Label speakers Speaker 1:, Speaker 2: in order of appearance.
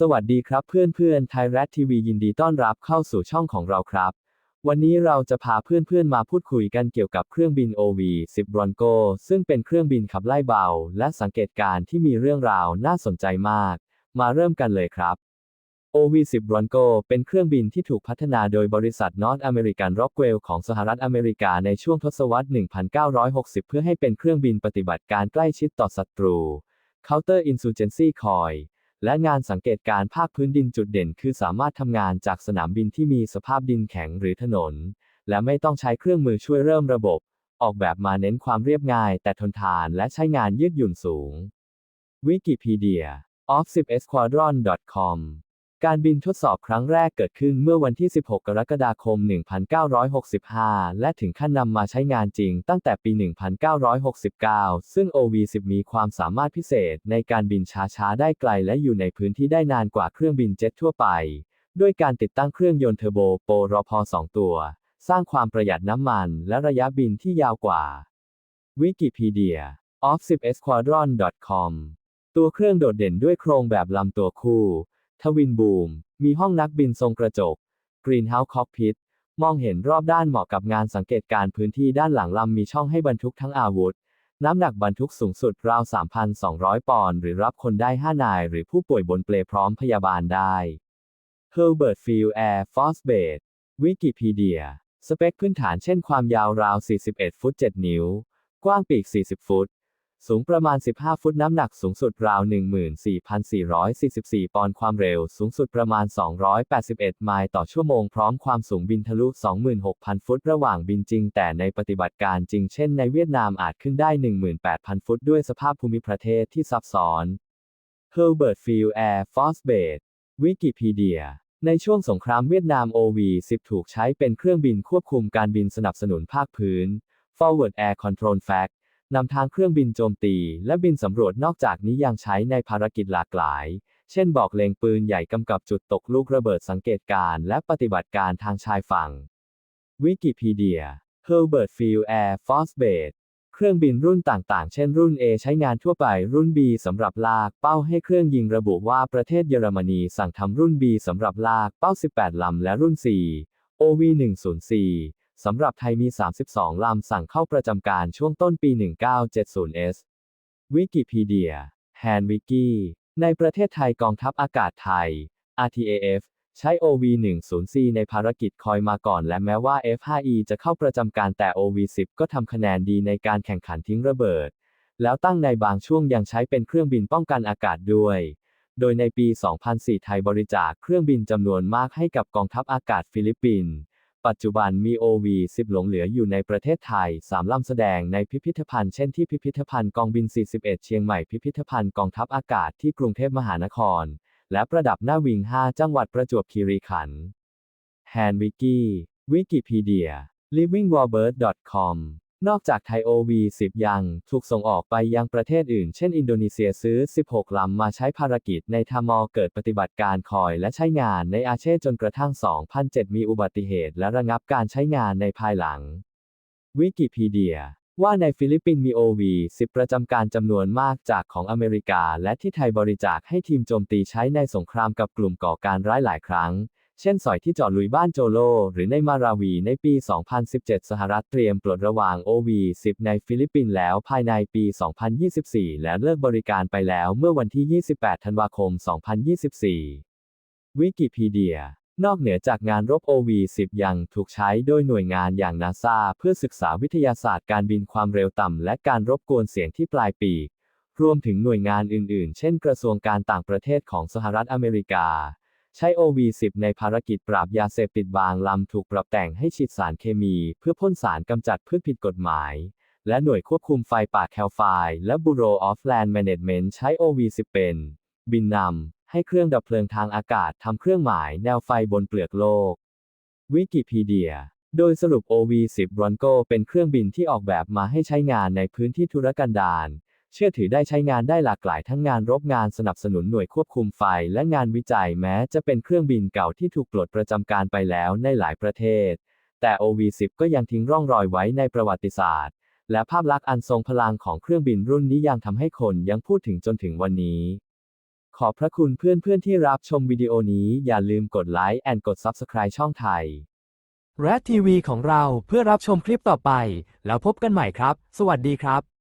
Speaker 1: สวัสดีครับเพื่อนๆไทยรัฐทีวียินดีต้อนรับเข้าสู่ช่องของเราครับ วันนี้เราจะพาเพื่อนๆมาพูดคุยกันเกี่ยวกับเครื่องบิน OV-10 Bronco ซึ่งเป็นเครื่องบินขับไล่เบา และสังเกตการณ์ที่มีเรื่องราวน่าสนใจมาก มาเริ่มกันเลยครับ OV-10 Bronco เป็นเครื่องบินที่ถูกพัฒนาโดยบริษัท North American Rockwell ของสหรัฐอเมริกาในช่วงทศวรรษ 1960 เพื่อให้เป็นเครื่องบินปฏิบัติการใกล้ชิดต่อศัตรู Counter Insurgency Coil และงานสังเกตการภาคพื้นดินจุดเด่น คือสามารถทำงานจากสนามบินที่มีสภาพดินแข็งหรือถนน และไม่ต้องใช้เครื่องมือช่วยเริ่มระบบ ออกแบบมาเน้นความเรียบง่าย แต่ทนทานและใช้งานยืดหยุ่นสูงวิกิพีเดีย o f 1 0 s q u a d r o n c o m การบินทดสอบครั้งแรกเกิดขึ้นเมื่อวันที่ 16 กรกฎาคม 1965 และถึงขั้นนำมาใช้งานจริงตั้งแต่ปี 1969 ซึ่ง OV-10 มีความสามารถพิเศษในการบินช้าๆ ได้ไกลและอยู่ในพื้นที่ได้นานกว่าเครื่องบินเจ็ตทั่วไป ด้วยการติดตั้งเครื่องยนต์เทอร์โบโปรพ2ตัว สร้างความประหยัดน้ำมัน และระยะบินที่ยาวกว่า วิกิพีเดีย off10squadron.com ตัวเครื่องโดดเด่นด้วยโครงแบบลำตัวคู่ ทวินบูม มีห้องนักบินทรงกระจก Greenhouse Cockpit มองเห็นรอบด้านเหมาะกับงานสังเกตการพื้นที่ด้านหลังลำมีช่องให้บรรทุกทั้งอาวุธ น้ำหนักบรรทุกสูงสุดราว 3,200 ปอนด์หรือรับคนได้ 5 นาย หรือผู้ป่วยบนเปลพร้อมพยาบาลได้ Herbert Field Air Force Base วิกิพีเดีย สเปคพื้นฐานเช่นความยาวราว 41 ฟุต 7 นิ้ว กว้างปีก 40 ฟุต สูงประมาณ 15 ฟุตน้ำหนักสูงสุดราว 14,444 ปอนด์ความเร็ว สูงสุดประมาณ 281 ไมล์ต่อชั่วโมงพร้อมความสูงบินทะลุ 26,000 ฟุตระหว่างบินจริง แต่ในปฏิบัติการจริงเช่นในเวียดนามอาจขึ้นได้ 18,000 ฟุตด้วยสภาพภูมิประเทศที่ซับซ้อน Herbert Field Air Force Base วิกิพีเดียในช่วงสงครามเวียดนาม OV-10 ถูกใช้เป็นเครื่องบินควบคุมการบินสนับสนุนภาคพื้น Forward Air Control Fact นำทางเครื่องบินโจมตี และบินสำรวจนอกจากนี้ยังใช้ในภารกิจหลากหลาย เช่นบอกเล็งปืนใหญ่กำกับจุดตกลูกระเบิดสังเกตการณ์และปฏิบัติการทางชายฝั่ง วิกิพีเดีย Herbert Field Air Force Base เครื่องบินรุ่นต่างๆ เช่นรุ่น A ใช้งานทั่วไปรุ่น B สำหรับลากเป้าให้เครื่องยิงระบุว่าประเทศเยอรมนีสั่งทำรุ่น B สำหรับลากเป้า 18 ลำ และรุ่น C OV104 สำหรับไทยมี 32 ลำสั่งเข้าประจำการช่วงต้นปี 1970s วิกิพีเดีย แฮนวิกิในประเทศไทยกองทัพอากาศไทย RTAF ใช้ OV10C ในภารกิจคอยมาก่อน และแม้ว่า F5E จะเข้าประจำการแต่ OV10 ก็ทำคะแนนดีในการแข่งขันทิ้งระเบิด แล้วตั้งในบางช่วงยังใช้เป็นเครื่องบินป้องกันอากาศด้วย โดยในปี 2004 ไทยบริจาคเครื่องบินจำนวนมากให้กับกองทัพอากาศฟิลิปปินส์ ปัจจุบันมี OV-10 หลงเหลืออยู่ในประเทศไทย3ลำแสดงในพิพิธภัณฑ์เช่นที่พิพิธภัณฑ์กองบิน 41 เชียงใหม่พิพิธภัณฑ์กองทัพอากาศที่กรุงเทพมหานคร และประดับหน้าวิง 5 จังหวัดประจวบคีรีขันธ์แฮนวิกี้วิกิพีเดีย livingwarbird.com นอกจากไทย OV-10 ยัง ถูกส่งออกไปยังประเทศอื่น เช่นอินโดนีเซียซื้อ 16 ลำมาใช้ภารกิจในทามอเกิดปฏิบัติการคอยและใช้งานในอาเช่จนกระทั่ง 2007 มีอุบัติเหตุและระงับการใช้งานในภายหลัง วิกิพีเดีย ว่าในฟิลิปปินส์มี OV-10 ประจำการจำนวนมากจากของอเมริกา และที่ไทยบริจาคให้ทีมโจมตีใช้ในสงครามกับกลุ่มก่อการร้ายหลายครั้ง เช่นสอยที่จอดลุยบ้านโจโล หรือในมาราวีในปี 2017 สหรัฐเตรียมปลดระวาง OV-10 ในฟิลิปปินส์แล้วภายในปี 2024 และเลิกบริการไปแล้วเมื่อวันที่ 28 ธันวาคม 2024 วิกิพีเดีย นอกเหนือจากงานรบ OV-10 ยังถูกใช้โดยหน่วยงานอย่างนาซาเพื่อศึกษาวิทยาศาสตร์การบินความเร็วต่ำและการรบกวนเสียงที่ปลายปีกรวมถึงหน่วยงานอื่น ๆ เช่นกระทรวงการต่างประเทศของสหรัฐอเมริกา ใช้ OV-10 ในภารกิจปราบยาเสพติดบางลำถูกปรับแต่งให้ฉีดสารเคมี เพื่อพ่นสารกำจัดพืชผิดกฎหมาย และหน่วยควบคุมไฟป่าแคลไฟและ Bureau of Land Management ใช้ OV-10 เป็น บินนำให้เครื่องดับเพลิงทางอากาศทำเครื่องหมายแนวไฟบนเปลือกโลก วิกิพีเดีย โดยสรุป OV-10 Bronco เป็นเครื่องบินที่ออกแบบมาให้ใช้งานในพื้นที่ธุรกันดาร เชื่อถือได้ใช้งานได้หลากหลายทั้งงานรบงานสนับสนุนหน่วยควบคุมไฟและงานวิจัยแม้จะเป็นเครื่องบินเก่าที่ถูกปลดประจำการไปแล้วในหลายประเทศ แต่ OV-10 ก็ยังทิ้งร่องรอยไว้ในประวัติศาสตร์ และภาพลักษณ์อันทรงพลังของเครื่องบินรุ่นนี้ยังทำให้คนยังพูดถึงจนถึงวันนี้ ขอบพระคุณเพื่อนๆที่รับชมวิดีโอนี้อย่าลืมกดไลค์และกด Subscribe ช่องไทย
Speaker 2: แรดทีวีของเราเพื่อรับชมคลิปต่อไป แล้วพบกันใหม่ครับ สวัสดีครับ